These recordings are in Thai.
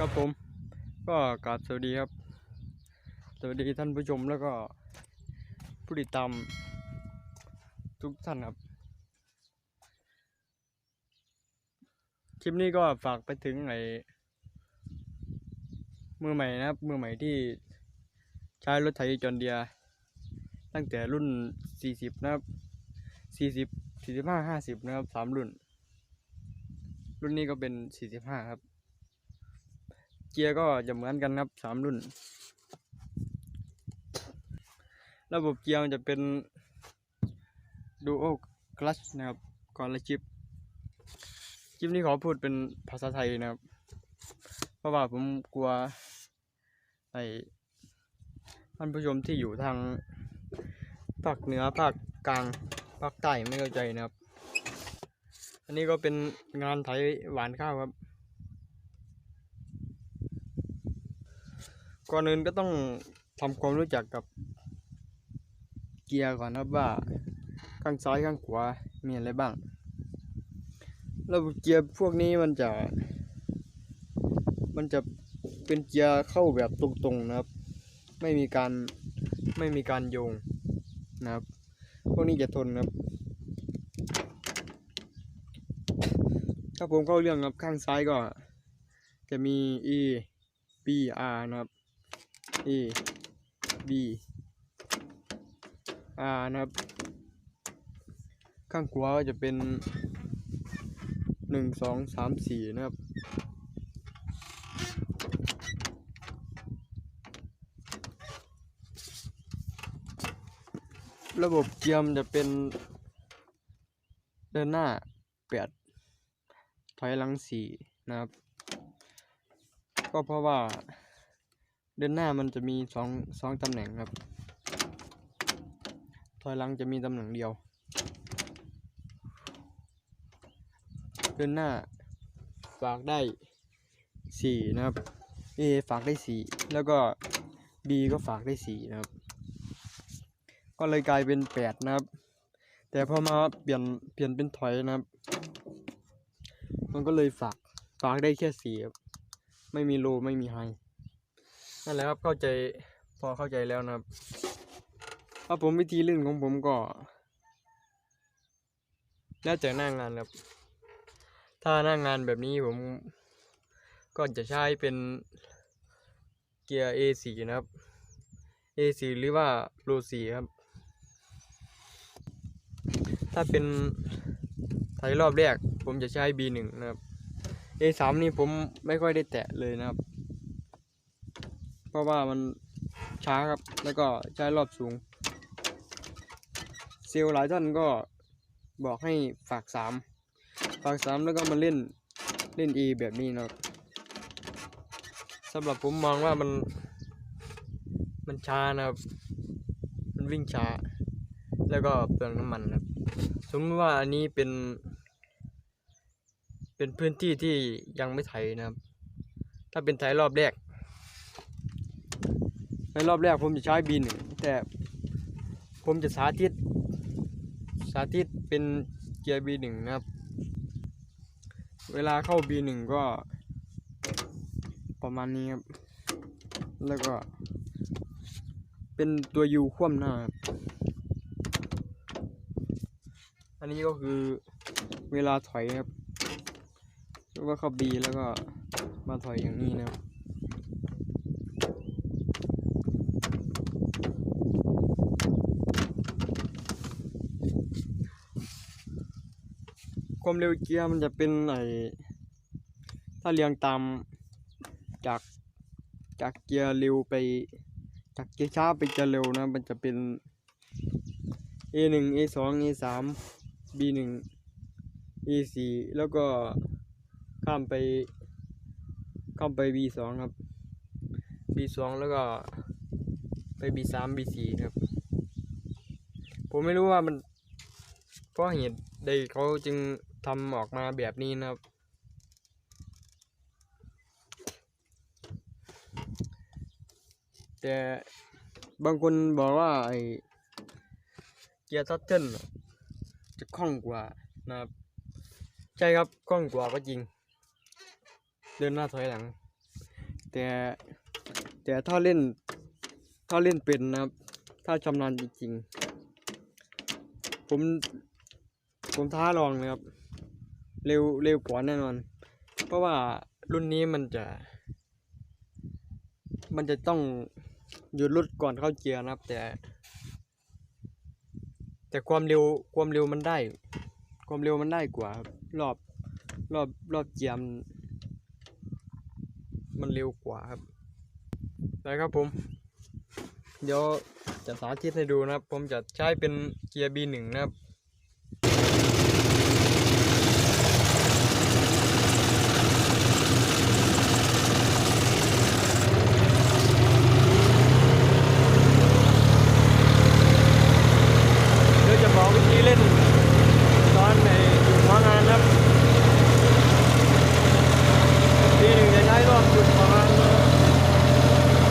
ครับผม ก็กราบสวัสดีครับ สวัสดีท่านผู้ชมแล้วก็ผู้ติดตามทุกท่านครับ คลิปนี้ก็ฝากไปถึงไอ้มือใหม่นะครับ มือใหม่ที่ใช้รถไถจอนเดีย ตั้งแต่รุ่น 40 นะครับ 40 45 50 นะครับสามรุ่น รุ่นนี้ก็เป็น 45 ครับ เกียร์ก็จะเหมือนกันครับสามรุ่น ระบบเกียร์มันจะเป็น Dual Clutch นะครับก่อนละชิปคลิปนี้ขอพูดเป็นภาษาไทยนะครับ เพราะว่าผมกลัวไอ้ท่านผู้ชมที่อยู่ทางภาคเหนือภาคกลางภาคใต้ไม่เข้าใจนะครับ อันนี้ก็เป็นงานไถหวานข้าวครับ ก่อนอื่นก็ต้องทำความรู้จักกับ เกียร์ก่อนนะครับว่า ข้างซ้ายข้างขวา มีอะไรบ้างระบบเกียร์พวกนี้มันจะ มันจะเป็นเกียร์เข้าแบบตรงๆนะครับ ไม่มีการไม่มีการโยงนะครับ พวกนี้จะทนนะครับ ถ้าผมเข้าเรื่องครับข้างซ้ายก็ จะมี E B R นะครับ E B R นะครับ ข้างขวาจะเป็นหนึ่งสองสามสี่นะครับ ระบบเกียร์มจะเป็นเดินหน้าแปดถอยหลังสี่นะครับ ก็เพราะว่า เดินหน้ามันจะมีสองสองตำแหน่งครับ ถอยหลังจะมีตำแหน่งเดียว เดินหน้าฝากได้สี่นะครับ A ฝากได้สี่แล้วก็ B ก็ฝากได้สี่นะครับ ก็เลยกลายเป็นแปดนะครับ แต่พอมาเปลี่ยนเปลี่ยนเป็นถอยนะครับ มันก็เลยฝากฝากได้แค่สี่ครับ ไม่มีโลไม่มีไฮ นั่นแหละครับเข้าใจพอเข้าใจแล้วนะครับถ้าผมวิธีเล่นของผมก็แล้วแต่หน้างานครับ ถ้าหน้างงานแบบนี้ผมก็จะใช้เป็นเกียร์ A4 นะครับ A4 หรือว่าโล4ครับ ถ้าเป็นไถรอบแรกผมจะใช้ B1 นะครับ A3 นี่ผมไม่ค่อยได้แตะเลยนะครับ ราะว่ามันช้าครับ แล้วก็ใช้รอบสูง เซลล์หลายท่านก็บอกให้ฝากสามฝากสามแล้วก็มาเล่นเล่น E แบบนี้นะครับสำหรับผมมองว่ามัน มันช้านะครับ มันวิ่งช้า แล้วก็เปลืองน้ำมันครับ สมมติว่าอันนี้เป็น เป็นพื้นที่ที่ยังไม่ไถนะครับ ถ้าเป็นไถรอบแรก ในรอบแรกผมจะใช้ B1 แต่ผมจะสาธิต สาธิตเป็นเกียร์ B1 นะครับ เวลาเข้า B1 ก็ประมาณนี้ครับ แล้วก็ เป็นตัว U คว่ำหน้าครับอันนี้ก็คือเวลาถอยครับวก็เข้า B แล้วก็มาถอยอย่างนี้นะครับ ความเร็วเกียร์มันจะเป็นไอถ้าเรียงตามจากจากเกียร์เร็วไป จากเกียร์ช้าไปเกียร์เร็วนะ มันจะเป็น A หนึ่ง A สอง A สาม B หนึ่ง A สี่แล้วก็ข้ามไป ข้ามไป B สองครับ B สองแล้วก็ไป B สาม B สี่ครับ ผมไม่รู้ว่ามันเพราะเหตุใดเขาจึง ทำออกมาแบบนี้นะครับ แต่บางคนบอกว่าไอ้เกียร์ทัตเทิลน่ะจะคล่องกว่านะครับ ใช่ครับคล่องกว่าก็จริง เดินหน้าถอยหลัง แต่แต่ถ้าเล่นถ้าเล่นเป็นนะครับ ถ้าชำนาญจริงๆ ผมผมท้าลองนะครับ เร็วเร็วกว่าแน่นอน เพราะว่ารุ่นนี้มันจะ มันจะต้องหยุดรถก่อนเข้าเกียร์นะครับ แต่ แต่ความเร็วความเร็วมันได้ ความเร็วมันได้กว่า รอบรอบรอบเกียร์มันมันเร็วกว่าครับนะครับผม เดี๋ยวจะสาธิตให้ดูนะครับ ผมจะใช้เป็นเกียร์ B1 นะครับ เดี๋ ยวจะบอกวิธีเล่นตอนในอยู่หัวงานนะครับทีหนึ่งจะใช้รอบจุดประมาณ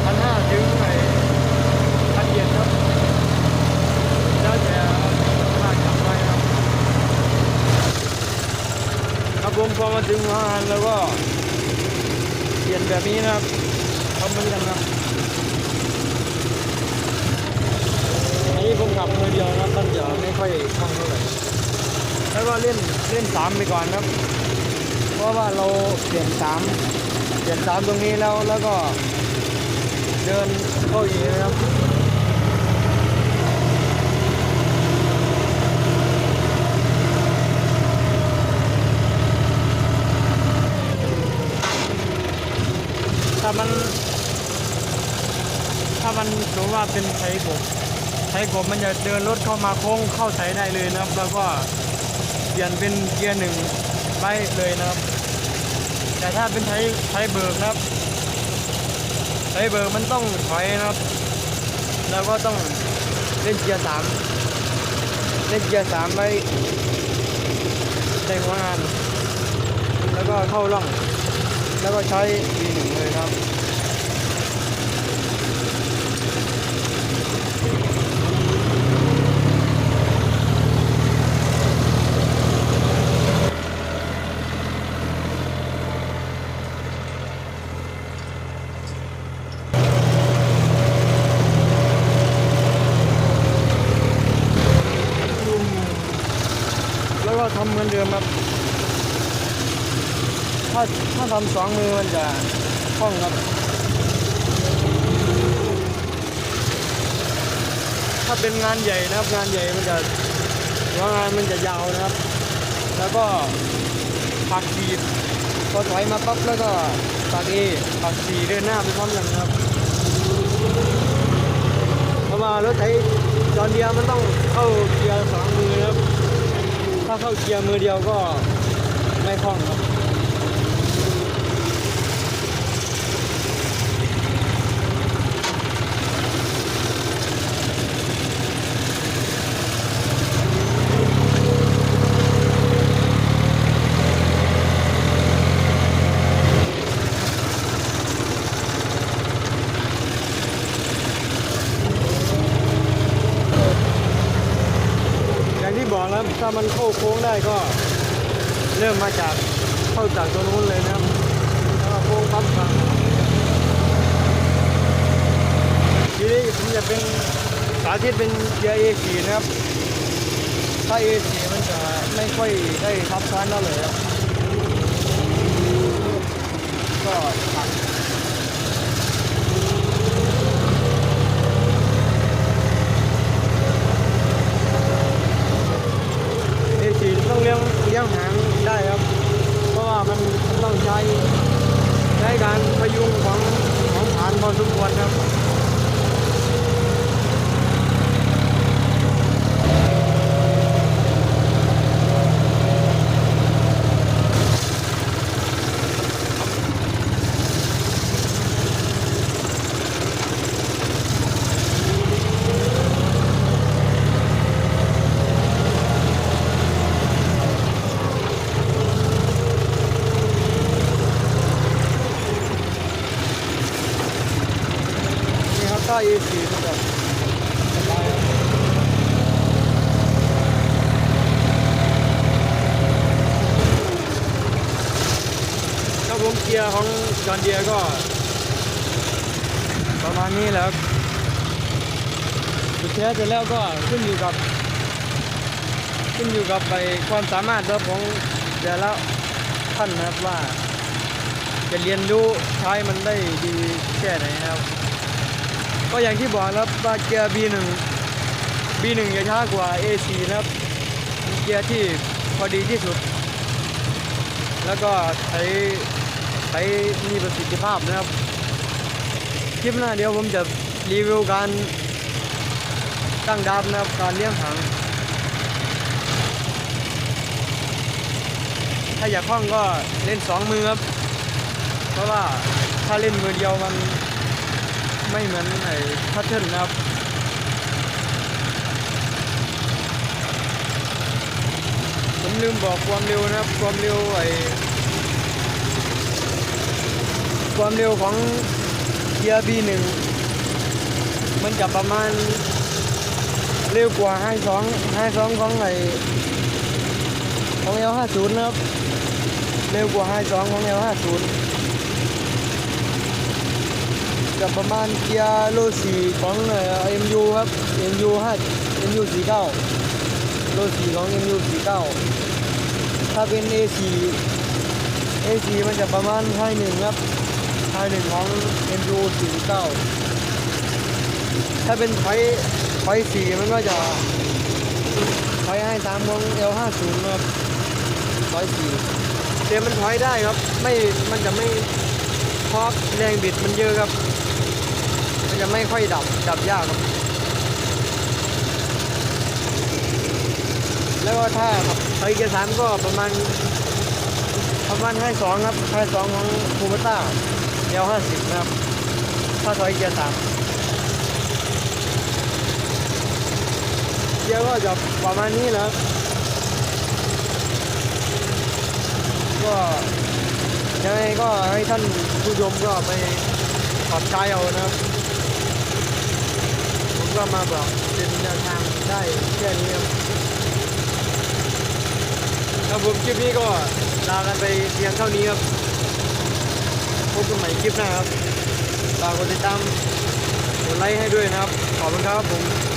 พันห้าถึงไปพันเจ็ดครับแล้วแต่มากจับไว้ครับครับผมพอมาถึงหัวงานแล้วก็เปลี่ยนแบบนี้นะครับทำเหมือนกันครับนนี้ผมขับมือเดียวครับ ค่อยคล่องเท่าไหร่แล้วก็เล่นเล่นสามไปก่อนครับ เพราะว่าเราเปลี่ยนสามเปลี่ยนสามตรงนี้แล้วแล้วก็เดินเข้าอีกนะครับถ้ามัน ถ้ามันถือว่าเป็นไถกบไถกบมันจะเดินรถเข้ามาโค้งเข้าไถได้เลยนะครับ แล้วก็เปลี่ยนเป็นเกียร์หนึ่งไปเลยนะครับ แต่ถ้าเป็นไถไถเบิกนะครับไถเบิกมันต้องถอยนะครับ แล้วก็ต้องเล่นเกียร์สามเล่นเกียร์สามไว้ในหัวงาน แล้วก็เข้าร่อง แล้วก็ใช้ปีหนึ่งเลยครับำเหมือนเดิมครับ ถ้าถ้าทำสองมือมันจะคล่องครับ ถ้าเป็นงานใหญ่นะครับ งานใหญ่มันจะหัวงานมันจะยาวนะครับ แล้วก็ปักขีดพอถอยมาปั๊บแล้วก็ปักเอปักสีเดินหน้าไปพร้อมกันะครับเพราะว่ารถไถจอนเดียวมันต้องเข้าเกียร์สองมือครับ เข้าเกียร์มือเดียวก็ไม่คล่องครับ อย่างที่บอกแล้วถ้ามันเข้าโค้งได้ก็เริ่ มาจากเข้าจากตรงนู้นเลยนะครับแล้วก็โค้งปั๊บมาทีนี้ผมจะเป็นสาธิตเป็นเกียร์ A4 นะครับ ถ้า A4 มันจะไม่ค่อยได้ทับซ้อนเท่าไหร่ครับก็ตัด เอสีต้องเลี้ยงเลี้ยงหางได้ครับ เพราะว่ามันมันต้องใช้ใช้การพยุงของ ของฐานพอสมควรครับ นี่ครับถ้า A4 มันจะสบายครับครับผมเกียร์ของจอห์นเดียก็ มาณนี้แหล้ว สุดท้ายเสร็จแล้วก็ขึ้นอยู่กับ ขึ้นอยู่กับไปความสามารถของแต่ละท่านนะครับว่า จะเรียนรู้ใช้มันได้ดีแค่ไหนนะครับ ก็อย่างที่บอกนะครับว่าเกียร์ B1 B1 จะช้ากว่า A4 นะครับเป็นเกียร์ที่พอดีที่สุด แล้วก็ใช้ใช้มีประสิทธิภาพนะครับคลิปหน้าเดี๋ยวผมจะรีวิวการ ตั้งดับนะครับการเลี้ยงหางถ้าอยากคล่องก็เล่นสองมือครับ เพราะว่าถ้าเล่นมือเดียวมันไม่เหมือนไอ้พัทเทิร์นนะครับผมลืมบอกความเร็วนะครับ ความเร็วไอ้ความเร็วของเกียร์ B1 มันจะประมาณ เร็วกว่า 52 52ของไอของ L50 นะครับ เร็วกว่า 52 ของ L50 จะประมาณเกียร์โลสี่ของเอ่อ MU ครับ MU 5 MU 49โลสี่ของ MU 49ถ้าเป็น A4 A4 มันจะประมาณ51ครับ51ของ MU 49ถ้าเป็นไฟ ไฟสีมันก็จะไฟให้ตามของ L50 ครับไฟสีเดี๋ยวมันถอยได้ครับ ไม่ มันจะไม่เพราะแรงบิดมันเยอะครับ มันจะไม่ค่อยดับ ดับยากครับ แล้วก็ถ้าครับไฟเกียร์สามก็ประมาณ ประมาณให้สองครับให้สองของคูมาต้าเอลห้าสิบนะครับ ถ้าถอยเกียร์สาม เกียร์ก็จะประมาณนี้แหล้วก็ยังไงก็ให้ท่านผู้ชมก็ไปปรับใช้เอานะครับ ผมก็มาบอกเป็นแนวทางได้แค่นี้ครับครับผมคลิปนี้ก็ลากันไปเพียงเท่านี้ครับพบกันใหม่คลิปหน้าครับฝากกดติดตามกดไลค์ให้ด้วยนะครับ ขอบคุณครับผม